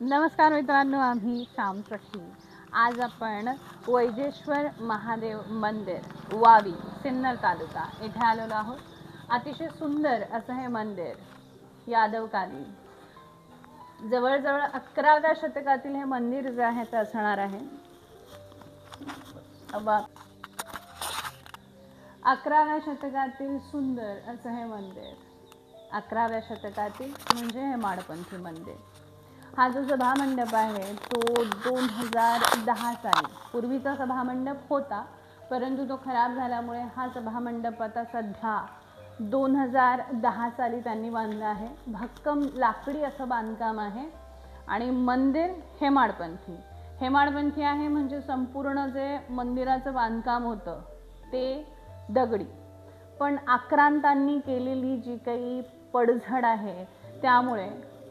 नमस्कार मित्रांनो आम्ही श्याम सखी आज आपण वैजेश्वर महादेव मंदिर वावी सिन्नर तालुका येथे आलेलो आहोत. अतिशय सुंदर असं हे मंदिर यादवकालीन जवळजवळ अकराव्या शतकातील हे मंदिर जे आहे ते असणार आहे. अकराव्या शतकातील सुंदर असं हे मंदिर अकराव्या शतकातील म्हणजे हे माडपंथी मंदिर. हा जो सभामंडप आहे तो दोन हजार दहा साली पूर्वीचा सभामंडप होता परंतु तो खराब झाल्यामुळे हा सभामंडप आता सध्या दोन हजार दहा साली त्यांनी बांधला आहे. भक्कम लाकडी असं बांधकाम आहे आणि मंदिर हेमाडपंथी. हेमाडपंथी आहे म्हणजे संपूर्ण जे मंदिराचं बांधकाम होतं ते दगडी. पण आक्रांतांनी केलेली जी काही पडझड आहे त्यामुळे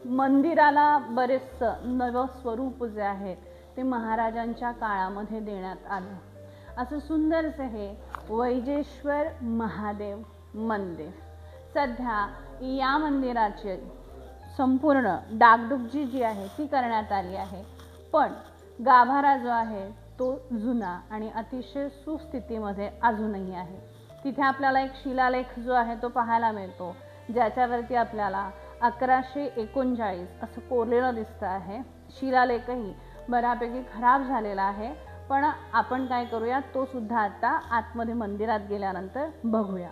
मंदिराला बरेचसं नवं स्वरूप जे आहे ते महाराजांच्या काळामध्ये देण्यात आलं. असं सुंदरचं हे वैजेश्वर महादेव मंदिर. सध्या या मंदिराचे संपूर्ण डागडुगजी जी आहे ती करण्यात आली आहे. पण गाभारा जो आहे तो जुना आणि अतिशय सुस्थितीमध्ये अजूनही आहे. तिथे आपल्याला एक शिलालेख जो आहे तो पाहायला मिळतो. ज्याच्यावरती आपल्याला अकराशे एकोणचाळीस असं कोरलेलं दिसतं आहे. शिलालेखही बऱ्यापैकी खराब झालेला आहे. पण आपण काय करूया तो सुद्धा आता आतमध्ये मंदिरात गेल्यानंतर बघूया.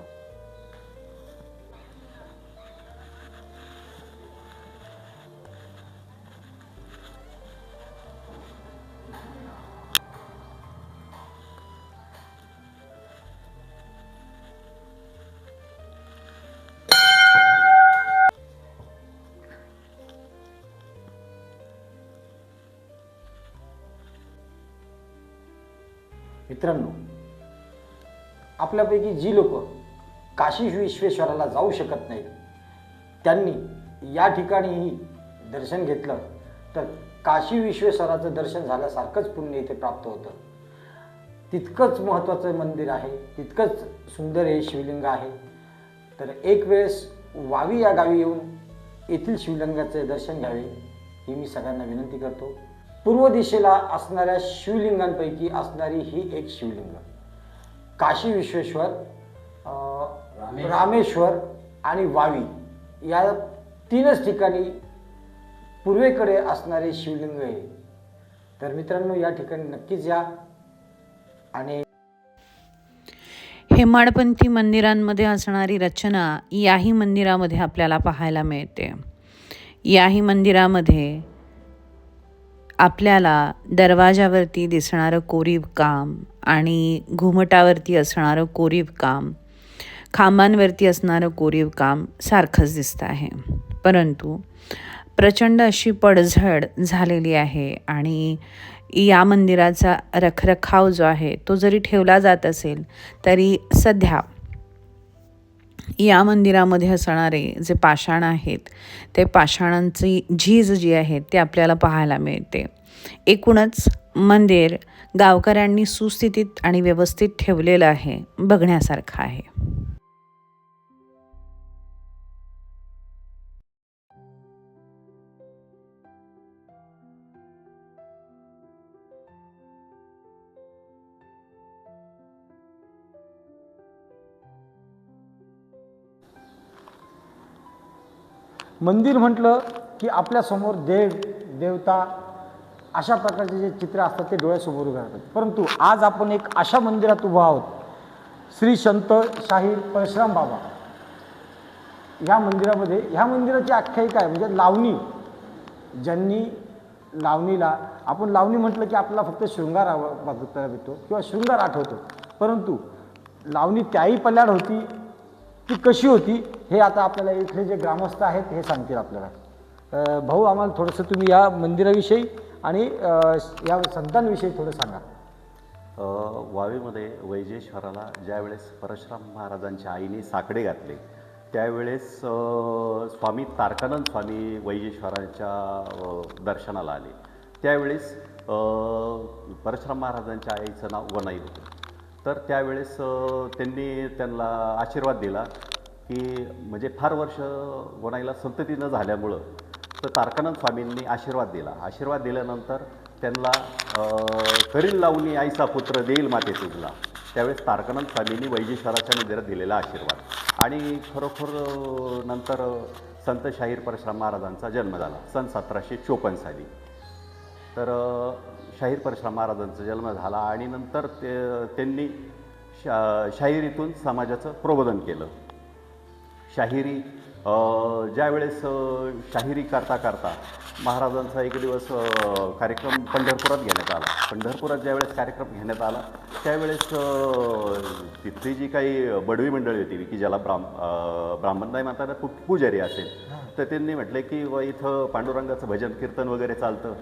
मित्रांनो आपल्यापैकी जी लोक काशी विश्वेश्वराला जाऊ शकत नाहीत त्यांनी या ठिकाणीही दर्शन घेतलं तर काशी विश्वेश्वराचं दर्शन झाल्यासारखंच पुण्य इथे प्राप्त होतं. तितकंच महत्त्वाचं मंदिर आहे तितकंच सुंदर हे शिवलिंग आहे. तर एक वेळेस वावी या गावी येऊन येथील शिवलिंगाचे दर्शन घ्यावे ही मी सगळ्यांना विनंती करतो. पूर्व दिशेला असणाऱ्या शिवलिंगांपैकी असणारी ही एक शिवलिंग. काशी विश्वेश्वर रामेश्वर आणि वावी या तीनच ठिकाणी पूर्वेकडे असणारे शिवलिंग आहे. तर मित्रांनो या ठिकाणी नक्कीच या. आणि हेमाडपंथी मंदिरांमध्ये असणारी रचना याही मंदिरामध्ये आपल्याला पाहायला मिळते. याही मंदिरामध्ये आपल्याला दरवाजावरती दिसणारं कोरीव काम आणि घुमटावरती असणारं कोरीव काम खांबांवरती असणारं कोरीव काम सारखंच दिसतं आहे. परंतु प्रचंड अशी पडझड झालेली आहे आणि या मंदिराचा रखरखाव जो आहे तो जरी ठेवला जात असेल तरी सध्या या मंदिरामध्ये असणारे जे पाषाण आहेत ते पाषाणांची झीज जी आहे ती आपल्याला पाहायला मिळते. एकूणच मंदिर गावकऱ्यांनी सुस्थितीत आणि व्यवस्थित ठेवलेलं आहे बघण्यासारखं आहे. मंदिर म्हटलं की आपल्यासमोर देव देवता अशा प्रकारचे जे चित्र असतात ते डोळ्यासमोर उभे राहतात. परंतु आज आपण एक अशा मंदिरात उभा आहोत. श्री संत शाहीर परशुराम बाबा. ह्या मंदिरामध्ये ह्या मंदिराची आख्यायिका आहे म्हणजे लावणी. ज्यांनी लावणीला आपण लावणी म्हटलं की आपल्याला फक्त शृंगार आव- भेटतो किंवा शृंगार आठवतो. परंतु लावणी त्याही पल्याड होती ती कशी होती हे आता आपल्याला इथले जे ग्रामस्थ आहेत हे सांगतील आपल्याला. भाऊ आम्हाला थोडंसं तुम्ही या मंदिराविषयी आणि या संतांविषयी थोडं सांगा. वावेमध्ये वावीमध्ये वैजेश्वराला ज्यावेळेस परशुराम महाराजांच्या आईने साकडे घातले त्यावेळेस स्वामी तारकानंद स्वामी वैजेश्वराच्या दर्शनाला आले. त्यावेळेस परशुराम महाराजांच्या आईचं नाव वनाई होतं. तर त्यावेळेस त्यांनी त्यांना आशीर्वाद दिला की म्हणजे फार वर्ष गोणाईला संतती न झाल्यामुळं तर तारकानंद स्वामींनी आशीर्वाद दिला. आशीर्वाद दिल्यानंतर त्यांना अं, करील लावणी आईचा पुत्र देईल माते तुझला. त्यावेळेस तारकानंद स्वामींनी वैजेश्वराच्या मंदिरात दिलेला आशीर्वाद. आणि खरोखर नंतर संत शाहीर परशुराम महाराजांचा जन्म झाला सन सतराशे चोपन्न साली. तर शाहीर परशुराम महाराजांचा जन्म झाला आणि नंतर ते त्यांनी शा शाहिरीतून समाजाचं प्रबोधन केलं. शाहिरी ज्यावेळेस शाहिरी करता करता महाराजांचा एक दिवस कार्यक्रम पंढरपुरात घेण्यात आला. पंढरपुरात ज्यावेळेस कार्यक्रम घेण्यात आला त्यावेळेस तिथली जी काही बडवी मंडळी होती की ज्याला ब्राह्म ब्राह्मण नाही म्हणताना पू पुजारी असेल तर त्यांनी म्हटलं की व इथं पांडुरंगाचं भजन कीर्तन वगैरे चालतं.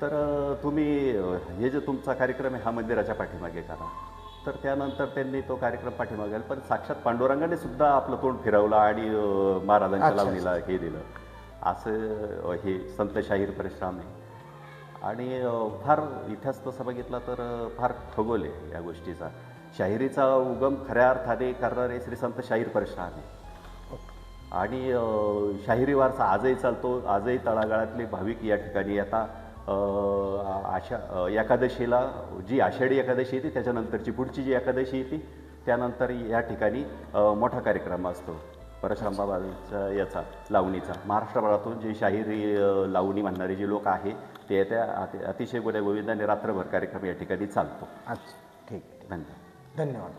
तर तुम्ही हे जे तुमचा कार्यक्रम आहे हा मंदिराच्या पाठीमागे करा. तर त्यानंतर त्यांनी तो कार्यक्रम पाठीमागे. पण साक्षात पांडुरंगाने सुद्धा आपलं तोंड फिरवलं आणि महाराजांच्या लावणीला हे दिलं. असं हे संत शाहीर परिश्रम आहे. आणि फार इतिहास तसा बघितला तर फार खगोल आहे या गोष्टीचा. शाहिरीचा उगम खऱ्या अर्थाने करणारे श्री संत शाहीर परिश्रम आहे. आणि शाहिरी वारसा आजही चालतो. आजही तळागाळातले भाविक या ठिकाणी आता अ, एकादशीला जी आषाढी एकादशी येते त्याच्यानंतरची पुढची जी एकादशी येते त्यानंतर या ठिकाणी मोठा कार्यक्रम असतो. परशुराम बाबांचा याचा लावणीचा. महाराष्ट्रभरातून जे शाहिरी लावणी म्हणणारे जे लोक आहे ते त्या अति अतिशय गोविंदाने रात्रभर कार्यक्रम या ठिकाणी चालतो. अच्छा ठीक. धन्यवाद. धन्यवाद.